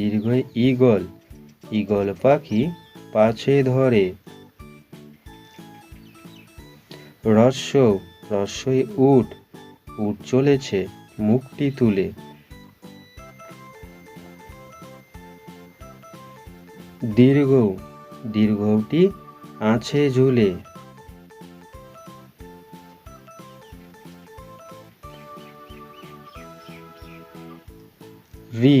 দীর্ঘই eagle. Eagle পাখি পাছে ধরে। রস্য রস্যই উট। উট চলেছে মুখটি তুলে। দীর্ঘ, দীর্ঘটি আছে ঝুলে। রি